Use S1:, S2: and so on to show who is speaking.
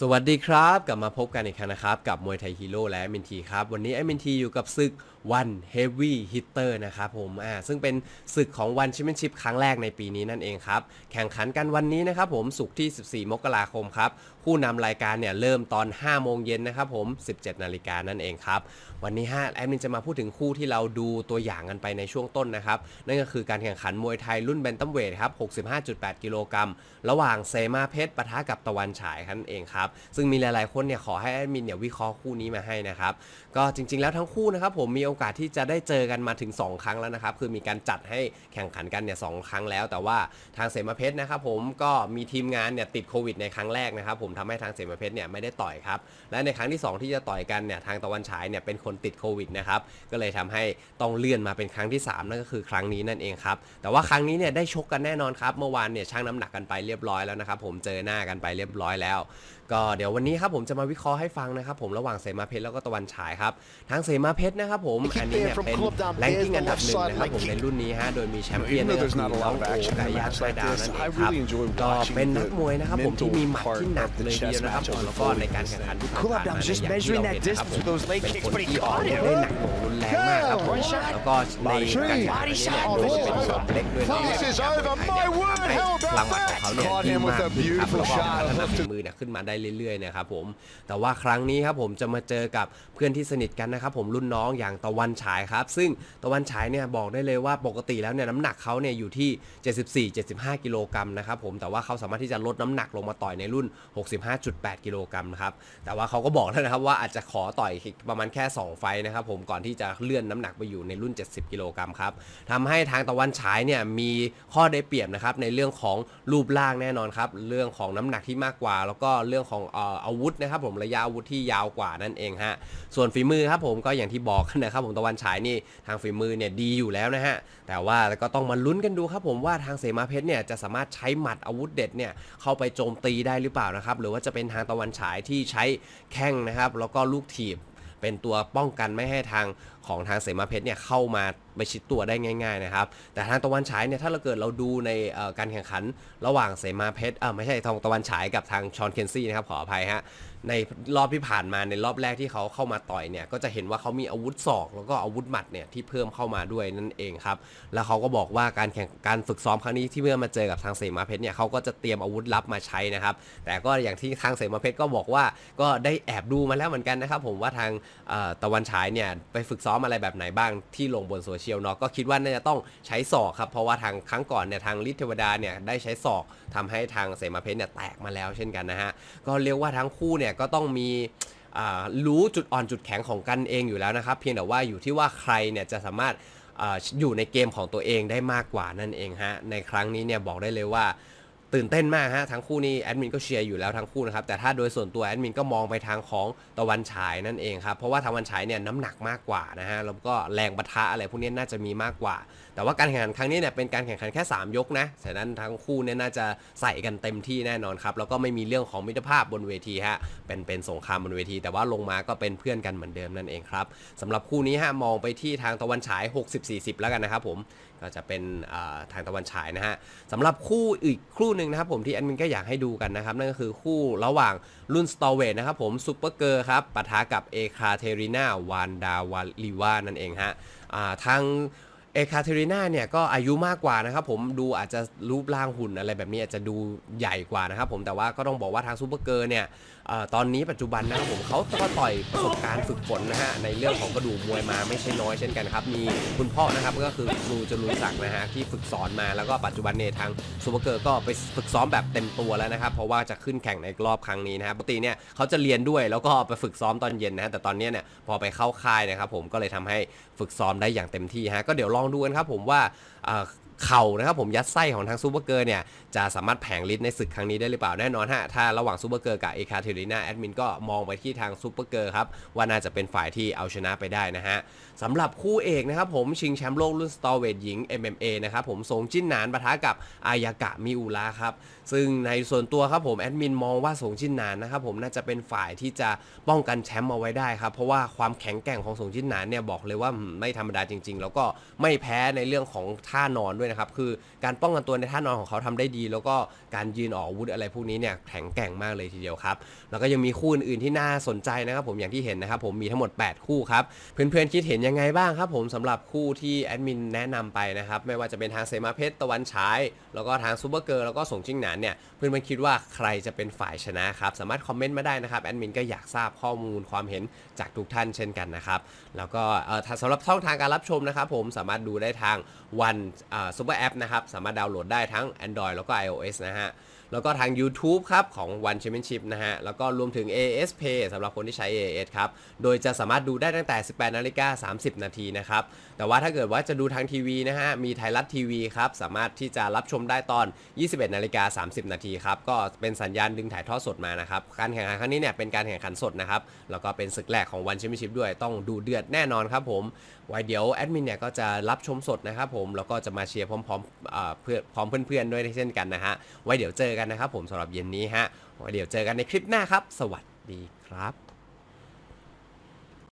S1: สวัสดีครับ กลับมาพบกันอีกครั้งนะครับ กับมวยไทยฮีโร่และมินทีครับ วันนี้ไอมินทีอยู่กับศึกวันเฮฟวี่ฮิตเตอร์นะครับผมอ่าซึ่งเป็นศึกของวันแชมเปี้ยนชิพครั้งแรกในปีนี้นั่นเองครับ แข่งขันกันวันนี้นะครับผมศุกร์ที่ 14 มกราคมครับ คู่นำรายการเนี่ยเริ่มตอน 5 โมงเย็นนะครับผม 17 นาฬิกานั่นเองครับ วันนี้ฮะแอดมินจะมาพูดถึงคู่ที่เราดูตัวอย่างกันไปในช่วงต้นนะครับ นั่นก็คือการแข่งขันมวยไทยรุ่นแบนตัมเวทครับ 65.8 กิโลกรัมระหว่างเซมาเพชรปะทะกับตะวันฉายนั่นเองครับซึ่งมีหลายๆคนเนี่ยขอให้แอดมินเนี่ยวิเคราะห์คู่นี้มาให้นะครับก็จริง ๆ แล้วทั้งคู่นะครับผมมีโอกาสที่จะได้เจอกันมาถึง 2 ครั้งแล้วนะครับคือมีการจัดให้แข่งขันกันเนี่ยสองครั้งแล้ว แต่ว่าทางเสมาเพชรนะครับผมก็มีทีมงานเนี่ยติดโควิดในครั้งแรกนะครับผมทำให้ทางเสมาเพชรเนี่ยไม่ได้ต่อยครับและในครั้งที่ 2 ที่จะต่อยกันเนี่ยทางตะวันฉายเนี่ยเป็นคนติดโควิดนะครับก็เลยทำให้ต้องเลื่อนมาเป็นครั้งที่ 3 นั่นก็คือครั้งนี้นั่นเองครับแต่ว่าครั้งนี้เนี่ยได้ชกกันแน่นอนครับเมื่อวานเนี่ยชั่งน้ำหนักกันไปเรียบร้อยแล้วนะครับผมเจอหน้ากันไปเรียบร้อยแล้ว ก็เดี๋ยววันนี้ครับผมจะมาวิเคราะห์ให้ฟังนะครับผมระหว่างเสมาเพชรแล้วก็ตะวันฉายครับทางเสมาเพชรนะครับผมอันนี้เนี่ยเป็นแรงกิ้งอันดับหนึ่งนะครับผมในรุ่นนี้ฮะโดยมีแชมป์เปี้ยนนั่นก็คือน้องโอไกยาไซดาวนั่นเองครับก็เป็นนักมวยนะครับผมที่มีหมัดที่หนักเลยทีเดียวนะครับผมแล้วก็ในการแข่งขันที่ผ่านมาเนี่ยอย่างที่เราเห็นนะครับผมเป็นคนที่ออกอาวุธได้หนักหน่วงรุนแรงมากครับผมแล้วก็ในการแข่งขันนี้เนี่ยโดยเป็นสมเล็กด้วยนะ
S2: This is over. My word, how
S1: พลัง
S2: about
S1: หมัดของเขาเนี่ย
S2: that?
S1: ดี
S2: Caught him
S1: มาก
S2: with a
S1: ขึ้นครับ
S2: beautiful
S1: แล้วก็
S2: shot.
S1: พัฒนาฝีมือเนี่ยขึ้นมาได้เรื่อยๆนะครับผมแต่ว่าครั้งนี้ครับผมจะมาเจอกับเพื่อนที่สนิทกันนะครับผมรุ่นน้องอย่างตะวันฉายครับ ซึ่งตะวันฉายเนี่ยบอกได้เลยว่าปกติแล้วเนี่ยน้ำหนักเขาเนี่ยอยู่ที่ 74-75 กิโลกรัมนะครับผมแต่ว่าเขาสามารถที่จะลดน้ำหนักลงมาต่อยในรุ่น 65.8 กิโลกรัมครับแต่ว่าเขาก็บอกแล้วนะครับว่าอาจจะขอต่อยประมาณแค่ 2 ไฟนะครับผมก่อนที่จะเลื่อนน้ำหนักไปอยู่ในรุ่น 70 กิโลกรัมครับทำให้ทางตะวันฉายเนี่ยมีข้อได้เปรียบนะครับในเรื่องของรูปร่างแน่นอนครับเรื่องของน้ำหนักที่มากกว่า แล้วก็เรื่องของเอ่ออาวุธนะครับผมระยะอาวุธที่ยาวกว่านั่นเองฮะส่วนฝีมือครับผมก็อย่างที่บอกนะครับผมตะวันฉายนี่ทางฝีมือเนี่ยดีอยู่แล้วนะฮะแต่ว่าก็ต้องมาลุ้นกันดูครับผมว่าทางเสมาเพชรเนี่ยจะสามารถใช้หมัดอาวุธเด็ดเนี่ยเข้าไปโจมตีได้หรือเปล่านะครับหรือว่าจะเป็นทางตะวันฉายที่ใช้แข้งนะครับแล้วก็ลูกถีบเป็นตัวป้องกันไม่ให้ทางของทางเสมาเพชรเนี่ยเข้ามา ไปชิดตัวได้ง่ายๆนะครับ แต่ทางตะวันฉายเนี่ยถ้าเราเกิดเราดูในการแข่งขันระหว่างเสมาเพชรเออไม่ใช่ทางตะวันฉายกับทางชอนเคนซี่นะครับขออภัยฮะในรอบที่ผ่านมาในรอบแรกที่เขาเข้ามาต่อยเนี่ยก็จะเห็นว่าเขามีอาวุธศอกแล้วก็อาวุธหมัดเนี่ยที่เพิ่มเข้ามาด้วยนั่นเองครับแล้วเขาก็บอกว่าการแข่งการฝึกซ้อมครั้งนี้ที่เมื่อมาเจอกับทางเสมาเพชรเนี่ยเขาก็จะเตรียมอาวุธลับมาใช้นะครับ แต่ก็อย่างที่ทางเสมาเพชรก็บอกว่าก็ได้แอบดูมาแล้วเหมือนกันนะครับ ผมว่าทางตะวันฉายเนี่ยไปฝึกซ้อมอะไรแบบไหนบ้างที่ลงบนโซเชียลเนาะก็คิดว่าน่าจะต้องใช้ศอกครับ เพราะว่าทางครั้งก่อนเนี่ยทางฤทธิ์เทวดาเนี่ยได้ใช้ศอกทำให้ทางเสมาเพชรเนี่ยแตกมาแล้วเช่นกันนะฮะ ก็เรียกว่าทั้งคู่เนี่ยก็ต้องมีรู้จุดอ่อนจุดแข็งของกันเองอยู่แล้วนะครับ เพียงแต่ว่าอยู่ที่ว่าใครเนี่ยจะสามารถออยู่ในเกมของตัวเองได้มากกว่านั่นเองฮะในครั้งนี้เนี่ยบอกได้เลยว่า ตื่นเต้นมากฮะทั้งคู่นี้แอดมินก็เชียร์อยู่แล้วทั้งคู่นะครับแต่ถ้าโดยส่วนตัวแอดมินก็มองไปทางของตะวันฉายนั่นเองครับเพราะว่าตะวันฉายเนี่ยน้ำหนักมากกว่านะฮะแล้วก็แรงปะทะอะไรพวกนี้น่าจะมีมากกว่า แต่ว่าการแข่งขันครั้งนี้เนี่ยเป็นการแข่งขันแค่ 3 ยกนะฉะนั้นทั้งคู่เนี่ยน่าจะใส่กันเต็มที่แน่นอนครับแล้วก็ไม่มีเรื่องของมิตรภาพบนเวทีฮะเป็นเป็นสงครามบนเวที แต่ว่าลงมาก็เป็นเพื่อนกันเหมือนเดิมนั่นเองครับสำหรับคู่นี้ฮะมองไปที่ทางตะวันฉาย 60-40 แล้วกันนะครับผมก็จะเป็นทางตะวันฉายนะฮะสำหรับคู่อีกคู่หนึ่งนะครับผมที่แอดมินก็อยากให้ดูกันนะครับ นั่นก็คือคู่ระหว่างรุ่นสตอเวทนะครับผมซูเปอร์เกอร์ครับปะทะกับเอคาเทรินาวานดาวาลิวานั่นเองฮะทาง เอคาเทริน่าเนี่ยก็อายุมากกว่านะครับผมดูอาจจะรูปร่างหุ่นอะไรแบบนี้อาจจะดูใหญ่กว่านะครับผมแต่ว่าก็ต้องบอกว่าทางซูเปอร์เกอร์เนี่ยอตอนนี้ปัจจุบันนะครับผมเขาก็ต่อยประสบการณ์ฝึกฝนนะฮะในเรื่องของกระดูกมวยมาไม่ใช่น้อยเช่นกันครับ มีคุณพ่อนะครับก็คือครูจรูนศักดิ์นะฮะที่ฝึกสอนมาแล้วก็ปัจจุบันเนี่ยทางซูเปอร์เกอร์ก็ไปฝึกซ้อมแบบเต็มตัวแล้วนะครับเพราะว่าจะขึ้นแข่งในรอบครั้งนี้นะครับปกติเนี่ยเขาจะเรียนด้วยแล้วก็ไปฝึกซ้อมตอนเย็นนะฮะแต่ตอนนี้เนี่ยพอไปเข้าค่ายนะครับผมก็เลยทำให้ฝึกซ้อมได้อย่างเต็มที่ฮะก็เดี๋ยวลองดูกันครับผมว่าอ่า เข่านะครับผมยัดไส้ของทางซูเปอร์เกอร์เนี่ยจะสามารถแผงฤทธิ์ในศึกครั้งนี้ได้หรือเปล่าแน่นอนฮะถ้าระหว่างซูเปอร์เกอร์กับเอคาเทริน่าแอดมินก็มองไปที่ทางซูเปอร์เกอร์ครับว่าน่าจะเป็นฝ่ายที่เอาชนะไปได้นะฮะสำหรับคู่เอกนะครับผมชิงแชมป์โลกรุ่นสตอเวทหญิง MMA นะครับผมสงจิ้นหนานปะทะกับอายากะมิอุระครับซึ่งในส่วนตัวครับผมแอดมินมองว่าสงจิ้นหนานนะครับผมน่าจะเป็นฝ่ายที่จะป้องกันแชมป์เอาไว้ได้ครับเพราะว่าความแข็งแกร่งของสงจิ้นหนานเนี่ยบอกเลยว่าไม่ธรรมดาจริง ๆ แล้วก็ไม่แพ้ในเรื่องของท่านอนด้วยด้วยนะครับ คือการป้องกันตัวในท่านอนของเขาทำได้ดี แล้วก็การยืนออกวุธอะไรพวกนี้เนี่ยแข็งแกร่งมากเลยทีเดียวครับแล้วก็ยังมีคู่อื่นๆที่น่าสนใจนะครับ ผมอย่างที่เห็นนะครับ ผมมีทั้งหมด 8 คู่ครับเพื่อนๆคิดเห็นยังไงบ้างครับ ผมสำหรับคู่ที่แอดมินแนะนำไปนะครับไม่ว่าจะเป็นทางเซมาเพชรตะวันฉายแล้วก็ทางซูเปอร์เกิร์ลแล้วก็สงจิ้งหนานเนี่ยเพื่อนๆคิดว่าใครจะเป็นฝ่ายชนะครับสามารถคอมเมนต์มาได้นะครับแอดมินก็อยากทราบข้อมูลความเห็นจากทุกท่านเช่นกันนะครับแล้วก็เอ่อถ้าสำหรับช่องทางการรับชมนะครับผมสามารถดูได้ทางวันซูเปอร์แอปนะครับ สามารถดาวน์โหลดได้ทั้ง Android แล้วก็ iOS นะฮะ แล้วก็ทาง YouTube ครับ ของ One Championship นะฮะ แล้วก็รวมถึง AS Pay สำหรับคนที่ใช้ AS ครับ โดยจะสามารถดูได้ตั้งแต่ 18นาฬิกา30 นาทีนะครับ แต่ว่าถ้าเกิดว่าจะดูทางทีวีนะฮะ มีไทยรัฐทีวีครับ สามารถที่จะรับชมได้ตอน 21นาฬิกา30 นาทีครับ ก็เป็นสัญญาณดึงถ่ายทอดสดมานะครับ การแข่งขันครั้งนี้เนี่ยเป็นการแข่งขันสดนะครับ แล้วก็เป็นศึกแรกของ One Championship ด้วย ต้องดูเดือดแน่นอนครับผม ไว้เดี๋ยวแอดมินเนี่ยก็จะรับชมสดนะครับผม แล้วก็จะมาเชียร์พร้อมๆเพื่อพร้อมเพื่อนๆด้วยเช่นกันนะฮะไว้เดี๋ยวเจอกันนะครับผมสำหรับเย็นนี้ฮะไว้เดี๋ยวเจอกันในคลิปหน้าครับ สวัสดีครับ